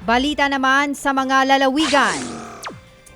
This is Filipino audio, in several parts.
Balita naman sa mga lalawigan.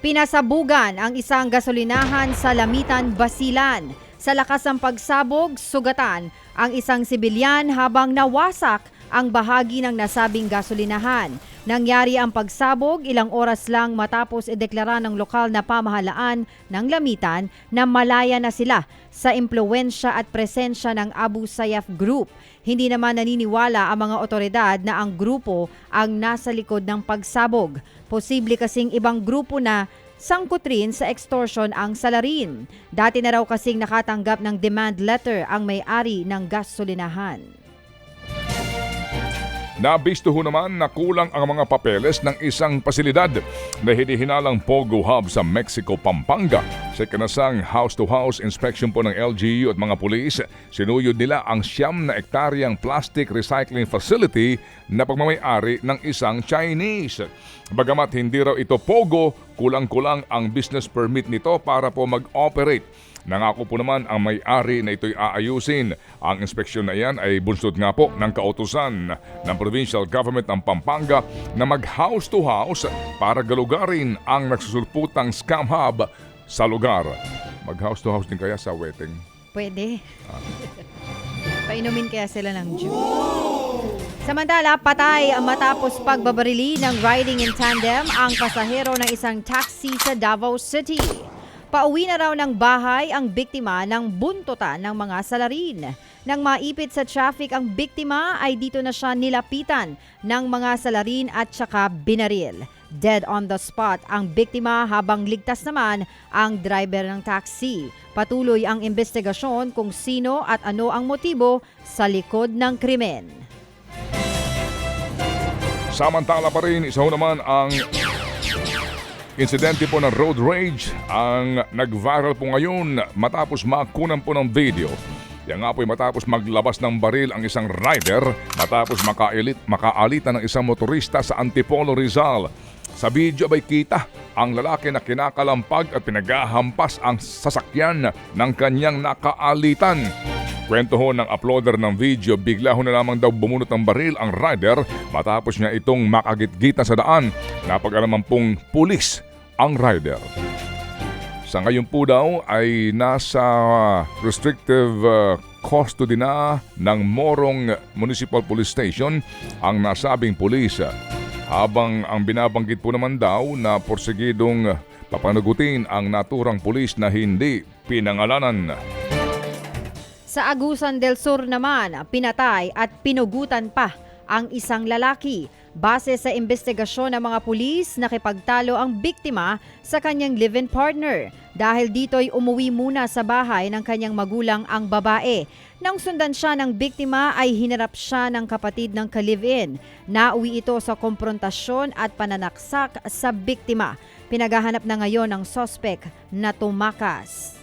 Pinasabugan ang isang gasolinahan sa Lamitan, Basilan. Sa lakas ng pagsabog, sugatan ang isang sibilyan habang nawasak ang bahagi ng nasabing gasolinahan. Nangyari ang pagsabog ilang oras lang matapos ideklara ng lokal na pamahalaan ng Lamitan na malaya na sila sa impluensya at presensya ng Abu Sayyaf Group. Hindi naman naniniwala ang mga otoridad na ang grupo ang nasa likod ng pagsabog. Posible kasing ibang grupo na sangkot rin sa extortion ang salarin. Dati na raw kasing nakatanggap ng demand letter ang may-ari ng gasolinahan. Nabisto ho naman na kulang ang mga papeles ng isang pasilidad na hinihinalang Pogo Hub sa Mexico, Pampanga. Sa kanasang house-to-house inspection po ng LGU at mga pulis, sinuyod nila ang siyam na ektaryang plastic recycling facility na pagmamayari ng isang Chinese. Bagamat hindi raw ito Pogo, kulang-kulang ang business permit nito para po mag-operate. Nangako po naman ang may-ari na ito'y aayusin. Ang inspeksyon na yan ay bunsod nga po ng kautusan ng provincial government ng Pampanga na mag-house to house para galugarin ang nagsusulputang scam hub sa lugar. Mag-house to house din kaya sa wedding. Pwede. Painumin kaya sila ng juice. Samantala, patay ang matapos pagbabarili ng riding in tandem ang pasahero ng isang taxi sa Davao City. Pauwi na raw ng bahay ang biktima ng buntutan ng mga salarin. Nang maipit sa traffic ang biktima ay dito na siya nilapitan ng mga salarin at saka binaril. Dead on the spot ang biktima habang ligtas naman ang driver ng taxi. Patuloy ang investigasyon kung sino at ano ang motibo sa likod ng krimen. Samantala pa rin, isa ho naman ang insidente po ng road rage ang nag-viral po ngayon matapos makunan po ng video. Yan nga po ay matapos maglabas ng baril ang isang rider matapos makailit, makaalitan ng isang motorista sa Antipolo Rizal. Sa video ay kita ang lalaki na kinakalampag at pinagahampas ang sasakyan ng kanyang nakaalitan. Kwento ng uploader ng video, bigla ho na lamang daw bumunot ng baril ang rider matapos niya itong makagitgitan sa daan. Napag-alaman pong pulis ang rider. Sa ngayon po daw ay nasa restrictive uh, custody na ng Morong Municipal Police Station ang nasabing pulis. Habang ang binabanggit po naman daw na porsigidong papanagutin ang naturang pulis na hindi pinangalanan. Sa Agusan del Sur naman, pinatay at pinugutan pa ang isang lalaki. Base sa investigasyon ng mga pulis, nakipagtalo ang biktima sa kanyang live-in partner. Dahil dito'y umuwi muna sa bahay ng kanyang magulang ang babae. Nang sundan siya ng biktima ay hinarap siya ng kapatid ng ka-live-in. Nauwi ito sa konfrontasyon at pananaksak sa biktima. Pinagahanap na ngayon ng sospek na tumakas.